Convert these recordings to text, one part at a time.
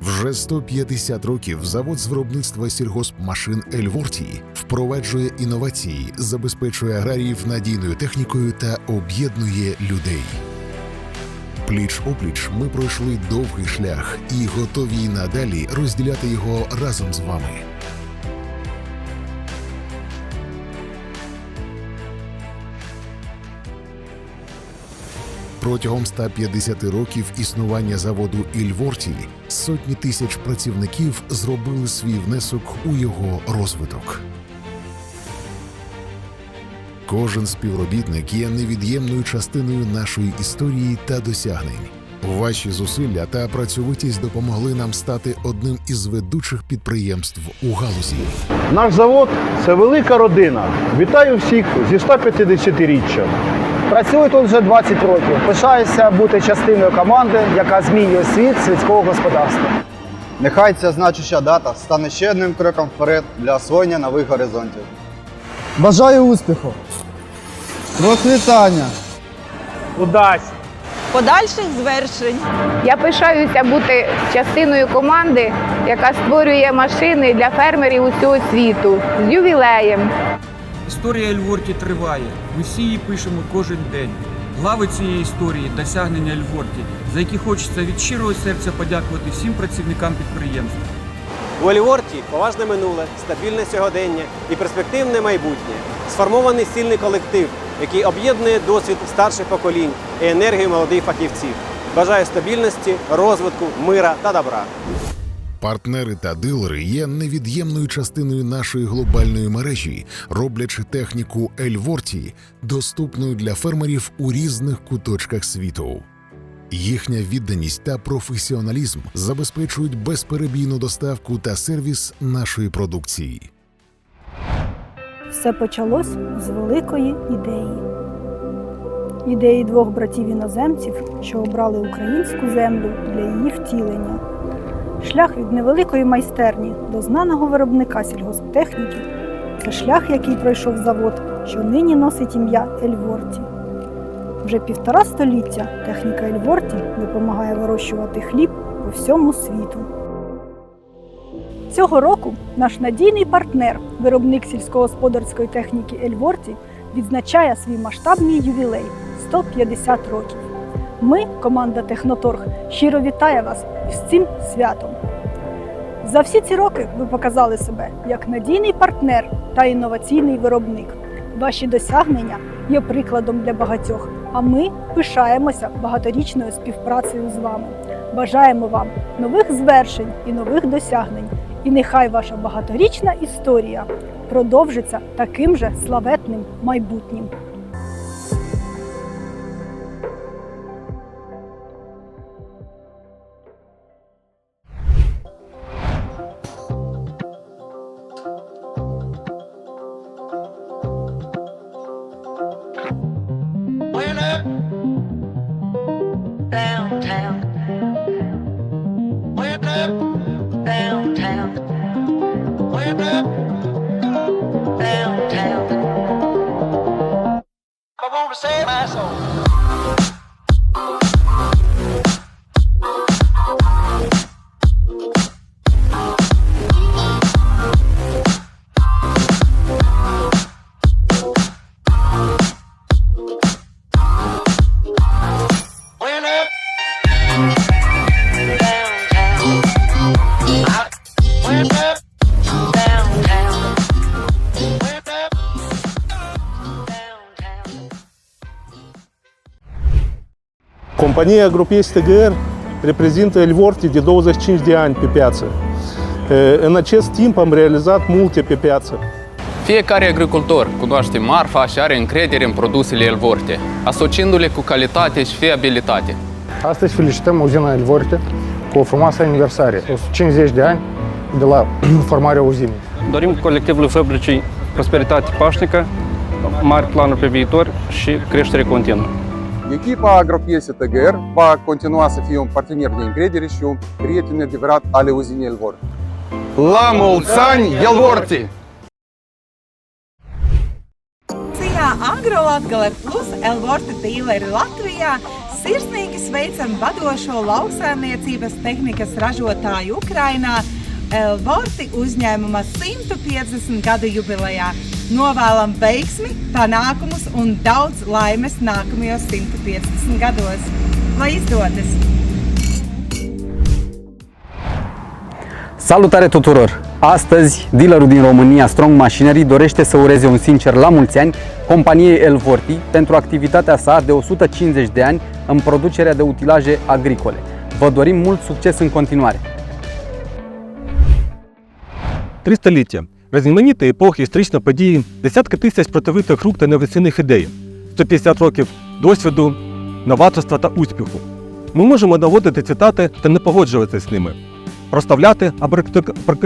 Вже 150 років завод з виробництва сільгоспмашин Ельворті впроваджує інновації, забезпечує аграріїв надійною технікою та об'єднує людей. Пліч опліч ми пройшли довгий шлях і готові й надалі розділяти його разом з вами. Протягом 150 років існування заводу Ільворті сотні тисяч працівників зробили свій внесок у його розвиток. Кожен співробітник є невід'ємною частиною нашої історії та досягнень. Ваші зусилля та працьовитість допомогли нам стати одним із ведучих підприємств у галузі. Наш завод це велика родина. Вітаю всіх зі 150-річчям. Працюю тут вже 20 років. Пишаюся бути частиною команди, яка змінює світ сільського господарства. Нехай ця значуща дата стане ще одним кроком вперед для освоєння нових горизонтів. Бажаю успіху! Процвітання! Удась! подальших звершень. Я пишаюся бути частиною команди, яка створює машини для фермерів усього світу з ювілеєм. Історія Ельворті триває. Ми всі її пишемо кожен день. Глави цієї історії досягнення Ельворті, за які хочеться від щирого серця подякувати всім працівникам підприємства. У Еліворті поважне минуле, стабільне сьогодення і перспективне майбутнє. Сформований сильний колектив, який об'єднує досвід старших поколінь і енергію молодих фахівців. Бажаю стабільності, розвитку, мира та добра. Партнери та дилери є невід'ємною частиною нашої глобальної мережі, роблячи техніку Ельворті доступною для фермерів у різних куточках світу. Їхня відданість та професіоналізм забезпечують безперебійну доставку та сервіс нашої продукції. Все почалось з великої ідеї. Ідеї двох братів-іноземців, що обрали українську землю для її втілення. Шлях від невеликої майстерні до знаного виробника сільгосптехніки це шлях, який пройшов завод, що нині носить ім'я Ельворті. Вже півтора століття техніка Ельворті допомагає вирощувати хліб по всьому світу. Цього року наш надійний партнер, виробник сільськогосподарської техніки Ельворті, відзначає свій масштабний ювілей 150 років. Ми, команда Техноторг, щиро вітає вас з цим святом. За всі ці роки ви показали себе як надійний партнер та інноваційний виробник. Ваші досягнення є прикладом для багатьох, а ми пишаємося багаторічною співпрацею з вами. Бажаємо вам нових звершень і нових досягнень. І нехай ваша багаторічна історія продовжиться таким же славетним майбутнім. Downtown. I want to save my soul. Compania Grup STGR reprezintă Elvorti de 25 de ani pe piață. E, În acest timp am realizat multe pe piață. Fiecare agricultor cunoaște marfa și are încredere în produsele Elvorte, asociindu-le cu calitate și fiabilitate. Astăzi felicităm uzina Elvorte cu o frumoasă aniversare. 150 de ani de la formarea uzinei. Dorim colectivului fabricii prosperitate pașnică, mari planuri pe viitor și creștere continuă. Echipa Agropiese TGR va continua să fie un partener de încredere și un prieten adevărat ale uzinei Elvor. La mulți ani, Elvorti! Akcijā Agrolatgale plus Elvorta dīleri Latvijā Sirsnīgi sveicam vadošo lauksaimniecības tehnikas ražotāju Ukrainā Elvorti uzņēmuma 150 gadu jubilejā. Novēlam veiksmi, panākumus un daudz laimes nākamajos 150 gados. Lai izdodas! Salutare tuturor! Astăzi, dealerul din România Strong Machinery dorește să ureze un sincer la mulți ani companiei Elvorti pentru activitatea sa de 150 de ani în producerea de utilaje agricole. Vă dorim mult succes în continuare! Три століття. Різноманітні епохи, історичні події, десятки тисяч противитих рук та невесільних ідей, 150 років досвіду, новаторства та успіху. Ми можемо наводити цитати та не погоджуватися з ними, проставляти або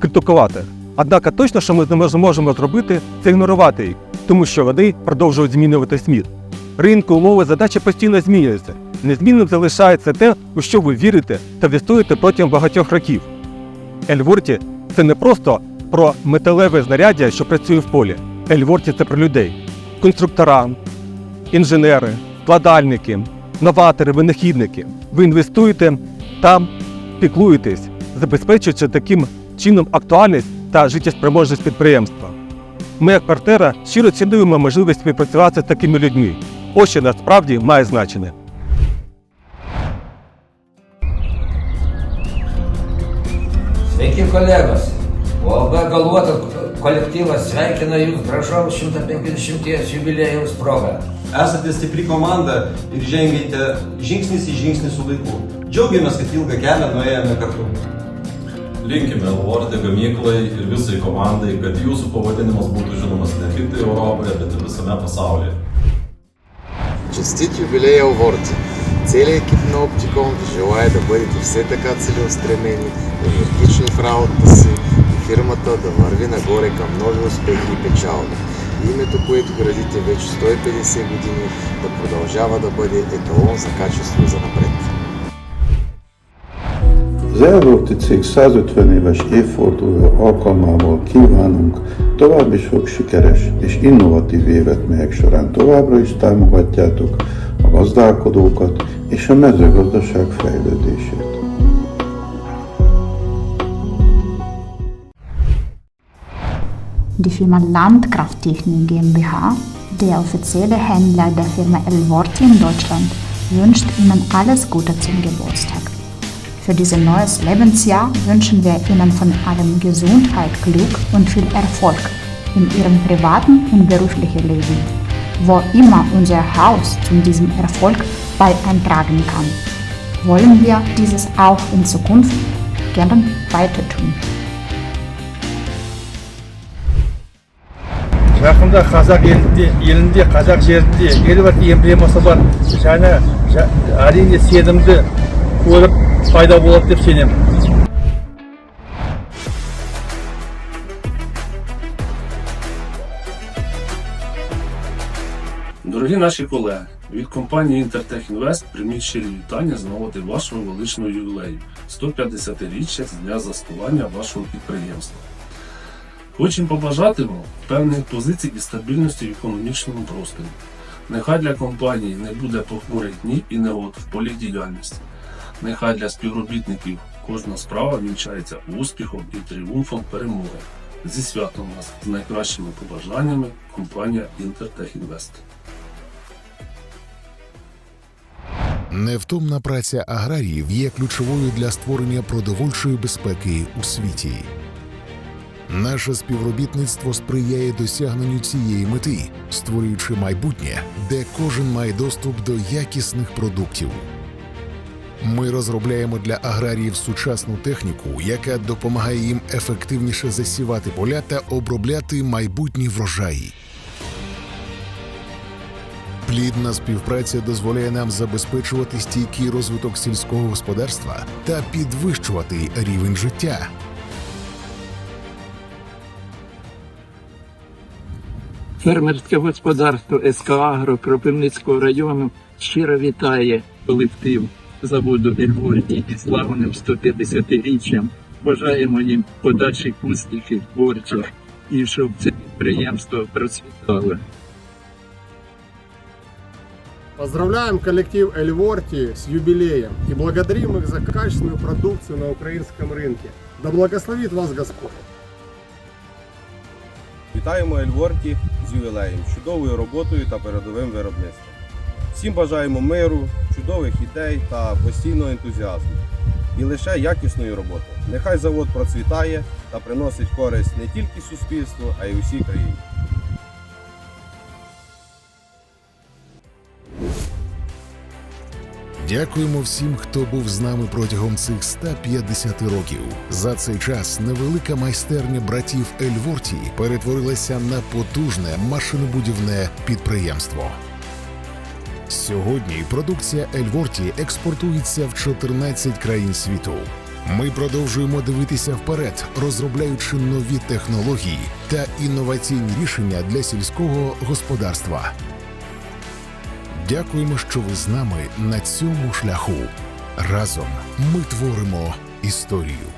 критикувати. Однак точно, що ми не зможемо зробити, це ігнорувати їх, тому що вони продовжують змінювати світ. Ринки, умови, задачі постійно змінюються. Незмінним залишається те, у що ви вірите та відстоїте протягом багатьох років. Ельворті це не просто про металеве знаряддя, що працює в полі. Ельворті це про людей, конструктора, інженери, складальники, новатори, винахідники. Ви інвестуєте та піклуєтесь, забезпечуючи таким чином актуальність та життєспроможність підприємства. Ми, як партнера, щиро цінуємо можливість співпрацювати з такими людьми. Ось що насправді має значення. Sveiki kolegos! OB galvotas kolektyvas sveikina Jūs gražaus 150 jubiliejaus proga. Esate stipri komanda ir žengėte žingsnis į žingsnį su laiku. Džiaugiamės, kad ilgą kelią nuėjome kartu. Linkime Lvorte gamyklai ir visai komandai, kad jūsų pavadinimas būtų žinomas ne tik tai Europoje, bet ir visame pasaulyje. Честит юбилей Алворти! Целият екип на Оптиком ви желая да бъдете все така целеустремени, енергични в работата си и фирмата да върви нагоре към нови успехи и печалби. Името, което градите вече 150 години, да продължава да бъде еталон за качество за напред. Az Elvorti cég 150 éves évforduló alkalmával kívánunk további sok sikeres és innovatív évet, melyek során továbbra is támogatjátok a gazdálkodókat és a mezőgazdaság fejlődését. Die Firma Landkrafttechnik GmbH, der offizielle Händler der Firma Elvorti in Deutschland, wünscht Ihnen alles Gute zum Geburtstag. Für dieses neues Lebensjahr wünschen wir Ihnen von allem Gesundheit, Glück und viel Erfolg in Ihrem privaten und beruflichen Leben, wo immer unser Haus zu diesem Erfolg beitragen kann. Wollen wir dieses auch in Zukunft gern weiter tun. жақында қазақ елінде елінде қазақ жерінде елбасы эмблемасы бар жаңа жа- әрине сенімді көріп пайда болады деп сенемін Дорогі наші колеги, від компанії Інтертех Інвест прийміть щирі вітання з нагоди вашого величного ювілею 150-річчя з дня заснування вашого підприємства. Хочемо побажати вам певних позицій і стабільності в економічному просторі. Нехай для компанії не буде похмурих днів і негод в полі діяльності. Нехай для співробітників кожна справа вінчається успіхом і тріумфом перемоги. Зі святом вас з найкращими побажаннями компанія Інтертех Інвест. Невтомна праця аграріїв є ключовою для створення продовольчої безпеки у світі. Наше співробітництво сприяє досягненню цієї мети, створюючи майбутнє, де кожен має доступ до якісних продуктів. Ми розробляємо для аграріїв сучасну техніку, яка допомагає їм ефективніше засівати поля та обробляти майбутні врожаї. Плідна співпраця дозволяє нам забезпечувати стійкий розвиток сільського господарства та підвищувати рівень життя. Фермерське господарство СК Агро Кропивницького району щиро вітає колектив заводу Ельворті із славним 150-річчям. Бажаємо їм подальших успіхів творчих і щоб це підприємство процвітало. Поздравляем коллектив Эльворти с юбилеем и благодарим их за качественную продукцию на украинском рынке. Да благословит вас Господь! Вітаємо Ельворті з ювілеєм, чудовою роботою та передовим виробництвом. Всім бажаємо миру, чудових ідей та постійного ентузіазму. І лише якісної роботи. Нехай завод процвітає та приносить користь не тільки суспільству, а й усій країні. Дякуємо всім, хто був з нами протягом цих 150 років. За цей час невелика майстерня братів Ельворті перетворилася на потужне машинобудівне підприємство. Сьогодні продукція Ельворті експортується в 14 країн світу. Ми продовжуємо дивитися вперед, розробляючи нові технології та інноваційні рішення для сільського господарства. Дякуємо, що ви з нами на цьому шляху. Разом ми творимо історію.